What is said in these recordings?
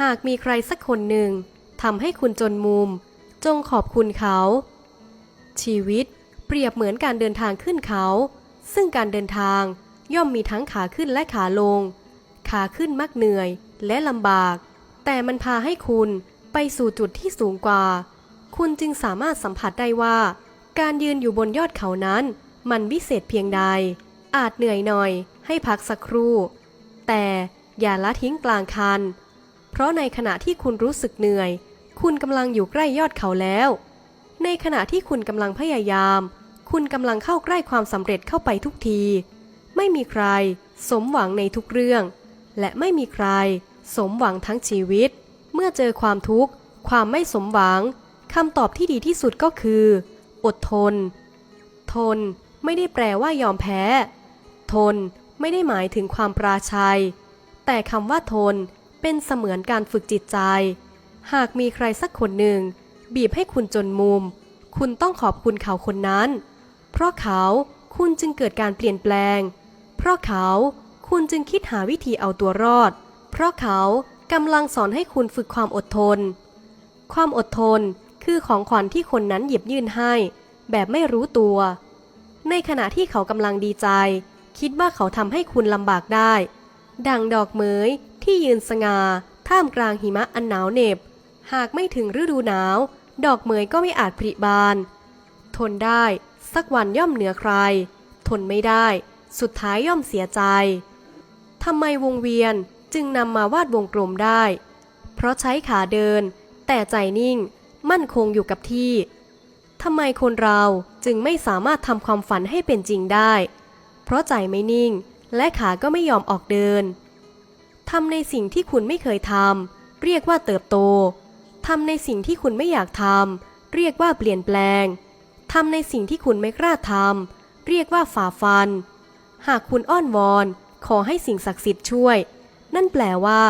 หากมีใครสักคนหนึ่งทำให้คุณจนมุม จงขอบคุณเขา ชีวิตเปรียบเหมือนการเดินทางขึ้นเขา ซึ่งการเดินทางย่อมมีทั้งขาขึ้นและขาลง ขาขึ้นมักเหนื่อยและลำบาก แต่มันพาให้คุณไปสู่จุดที่สูงกว่า คุณจึงสามารถสัมผัสได้ว่า การยืนอยู่บนยอดเขานั้น มันวิเศษเพียงใด อาจเหนื่อยหน่อยให้พักสักครู่ แต่อย่าละทิ้งกลางคัน เพราะในขณะที่คุณรู้สึกเหนื่อย คุณกำลังอยู่ใกล้ยอดเขาแล้ว ในขณะที่คุณกำลังพยายาม คุณกำลังเข้าใกล้ความสำเร็จเข้าไปทุกที ไม่มีใคร สมหวังในทุกเรื่อง และไม่มีใคร สมหวังทั้งชีวิต เมื่อเจอความทุกข์ ความไม่สมหวังคำตอบที่ดีที่สุดก็คือ อดทน ทนไม่ได้แปลว่ายอมแพ้ ทนไม่ได้หมายถึงความปราชัย แต่คำว่าทน เป็นเสมือนการฝึกจิตใจ หากมีใครสักคนหนึ่ง บีบให้คุณจนมุม คุณต้องขอบคุณเขาคนนั้น เพราะเขาคุณจึงเกิดการเปลี่ยนแปลง เพราะเขาคุณจึงคิดหาวิธีเอาตัวรอด เพราะเขากำลังสอนให้คุณฝึกความอดทน ความอดทนคือของขวัญที่คนนั้นหยิบยื่นให้ แบบไม่รู้ตัว ในขณะที่เขากำลังดีใจ คิดว่าเขาทำให้คุณลำบากได้ ดังดอกเหมย ที่ยืนสง่าท่ามกลางหิมะอันหนาวเหน็บ หากไม่ถึงฤดูหนาว ดอกเหมยก็ไม่อาจผลิบาน ทนได้ สักวันย่อมเหนือใคร ทนไม่ได้ สุดท้ายย่อมเสียใจทำไมวงเวียนจึงนำมาวาดวงกลมได้ เพราะใช้ขาเดิน แต่ใจนิ่ง มั่นคงอยู่กับที่ทำไมคนเราจึงไม่สามารถทำความฝันให้เป็นจริงได้ เพราะใจไม่นิ่ง และขาก็ไม่ยอมออกเดิน ทำในสิ่งที่คุณไม่เคยทำเรียกว่าเติบโตทำในสิ่งที่คุณไม่อยากทำเรียกว่าเปลี่ยนแปลงทำในสิ่งที่คุณไม่กล้าทำเรียกว่าฝ่าฟัน หากคุณอ้อนวอน ขอให้สิ่งศักดิ์สิทธิ์ช่วย นั่นแปลว่า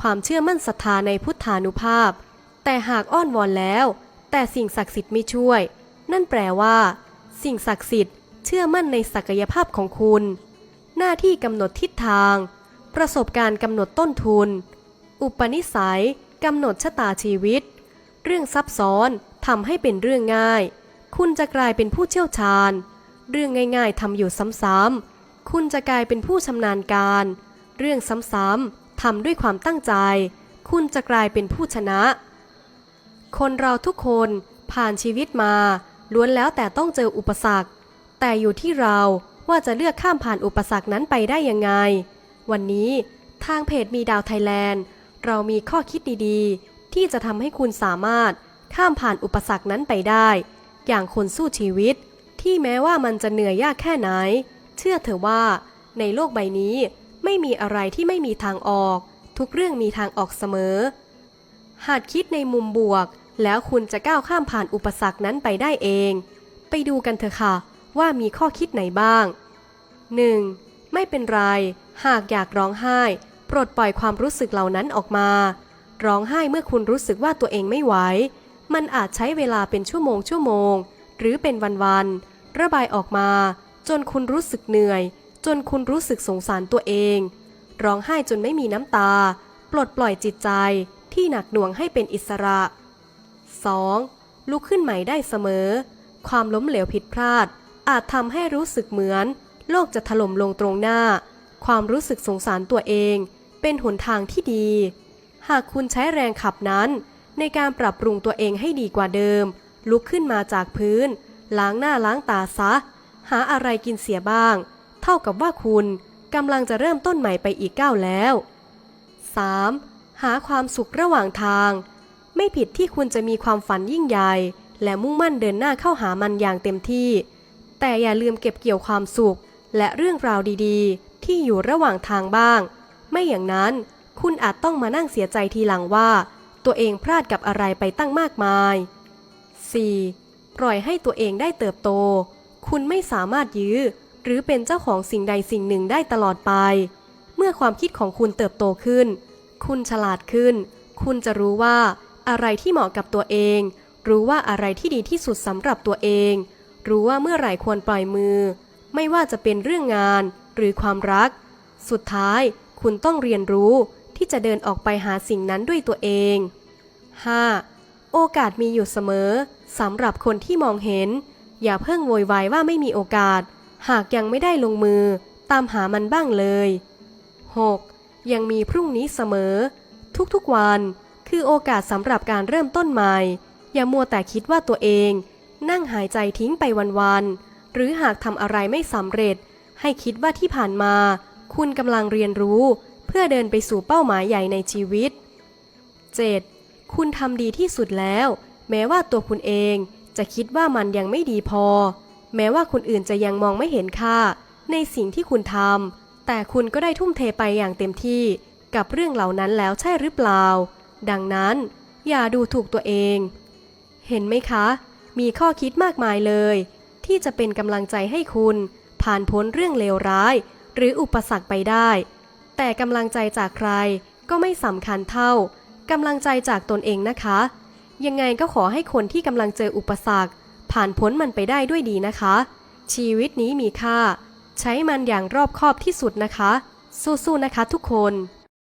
ความเชื่อมั่นศรัทธาในพุทธานุภาพ แต่หากอ้อนวอนแล้ว แต่สิ่งศักดิ์สิทธิ์ไม่ช่วย นั่นแปลว่า สิ่งศักดิ์สิทธิ์เชื่อมั่นในศักยภาพของคุณ หน้าที่กำหนดทิศทาง ประสบการณ์กำหนดต้นทุน อุปนิสัยกำหนดชะตาชีวิต เรื่องซับซ้อนทำให้เป็นเรื่องง่าย คุณจะกลายเป็นผู้เชี่ยวชาญ เรื่องง่ายๆทำอยู่ซ้ำๆคุณจะกลายเป็นผู้ชำนาญการ เรื่องซ้ำๆทำด้วยความตั้งใจ คุณจะกลายเป็นผู้ชนะ คนเราทุกคนผ่านชีวิตมาล้วนแล้วแต่ต้องเจออุปสรรค แต่อยู่ที่เราว่าจะเลือกข้ามผ่านอุปสรรคนั้นไปได้ยังไง วันนี้ทางเพจมีดาวไทยแลนด์ เรามีข้อคิดดีๆ ที่จะทำให้คุณสามารถข้ามผ่านอุปสรรคนั้นไปได้ อย่างคนสู้ชีวิต ที่แม้ว่ามันจะเหนื่อยยากแค่ไหน เชื่อเถอะว่าในโลกใบนี้ไม่มีอะไรที่ไม่มีทางออก ทุกเรื่องมีทางออกเสมอ หากคิดในมุมบวก แล้วคุณจะก้าวข้ามผ่านอุปสรรคนั้นไปได้เอง ไปดูกันเถอะค่ะ ว่ามีข้อคิดไหนบ้าง 1. ไม่เป็นไร หากอยากร้องไห้ปลดปล่อยความรู้สึกเหล่านั้นออกมา ร้องไห้เมื่อคุณรู้สึกว่าตัวเองไม่ไหว มันอาจใช้เวลาเป็นชั่วโมงชั่วโมง หรือเป็นวันๆ ระบายออกมา จนคุณรู้สึกเหนื่อย จนคุณรู้สึกสงสารตัวเอง ร้องไห้จนไม่มีน้ำตา ปลดปล่อยจิตใจที่หนักหน่วงให้เป็นอิสระ 2. ลุกขึ้นใหม่ได้เสมอ ความล้มเหลวผิดพลาด อาจทำให้รู้สึกเหมือน โลกจะถล่มลงตรงหน้า ความรู้สึกสงสารตัวเอง เป็นหนทางที่ดี หากคุณใช้แรงขับนั้น ในการปรับปรุงตัวเองให้ดีกว่าเดิม ลุกขึ้นมาจากพื้น ล้างหน้าล้างตาซะ หาอะไรกินเสียบ้าง เท่ากับว่าคุณกำลังจะเริ่มต้นใหม่ไปอีกก้าวแล้ว 3. หาความสุขระหว่างทาง ไม่ผิดที่คุณจะมีความฝันยิ่งใหญ่ และมุ่งมั่นเดินหน้าเข้าหามันอย่างเต็มที่ แต่อย่าลืมเก็บเกี่ยวความสุข และเรื่องราวดีๆ ที่อยู่ระหว่างทางบ้าง ไม่อย่างนั้นคุณอาจต้องมานั่งเสียใจทีหลังว่า ตัวเองพลาดกับอะไรไปตั้งมากมาย 4. ปล่อยให้ตัวเองได้เติบโต คุณไม่สามารถยื้อ หรือเป็นเจ้าของสิ่งใดสิ่งหนึ่งได้ตลอดไป เมื่อความคิดของคุณเติบโตขึ้น คุณฉลาดขึ้น คุณจะรู้ว่า อะไรที่เหมาะกับตัวเอง รู้ว่าอะไรที่ดีที่สุดสำหรับตัวเอง รู้ว่าเมื่อไหร่ควรปล่อยมือ ไม่ว่าจะเป็นเรื่องงานหรือความรัก สุดท้ายคุณต้องเรียนรู้ที่จะเดินออกไปหาสิ่งนั้นด้วยตัวเอง 5. โอกาสมีอยู่เสมอสำหรับคนที่มองเห็น อย่าเพิ่งโวยวายว่าไม่มีโอกาส หากยังไม่ได้ลงมือ ตามหามันบ้างเลย 6. ยังมีพรุ่งนี้เสมอ ทุกๆวัน คือโอกาสสำหรับการเริ่มต้นใหม่ อย่ามัวแต่คิดว่าตัวเอง นั่งหายใจทิ้งไปวันๆ หรือหากทำอะไรไม่สำเร็จ ให้คิดว่าที่ผ่านมา คุณกำลังเรียนรู้ เพื่อเดินไปสู่เป้าหมายใหญ่ในชีวิต 7. คุณทำดีที่สุดแล้ว แม้ว่าตัวคุณเองจะคิดว่ามันยังไม่ดีพอ แม้ว่าคนอื่นจะยังมองไม่เห็นค่า ในสิ่งที่คุณทำแต่คุณก็ได้ทุ่มเทไปอย่างเต็มที่กับเรื่องเหล่านั้นแล้วใช่หรือเปล่า ดังนั้น อย่าดูถูกตัวเอง เห็นไหมคะ มีข้อคิดมากมายเลย ที่จะเป็นกำลังใจให้คุณ ผ่านพ้นเรื่องเลวร้าย หรืออุปสรรคไปได้ แต่กำลังใจจากใครก็ไม่สำคัญเท่ากำลังใจจากตนเองนะคะ ยังไงก็ขอให้คนที่กำลังเจออุปสรรค ผ่านพ้นมันไปได้ด้วยดีนะคะ ชีวิตนี้มีค่า ใช้มันอย่างรอบคอบที่สุดนะคะ สู้ๆนะคะทุกคน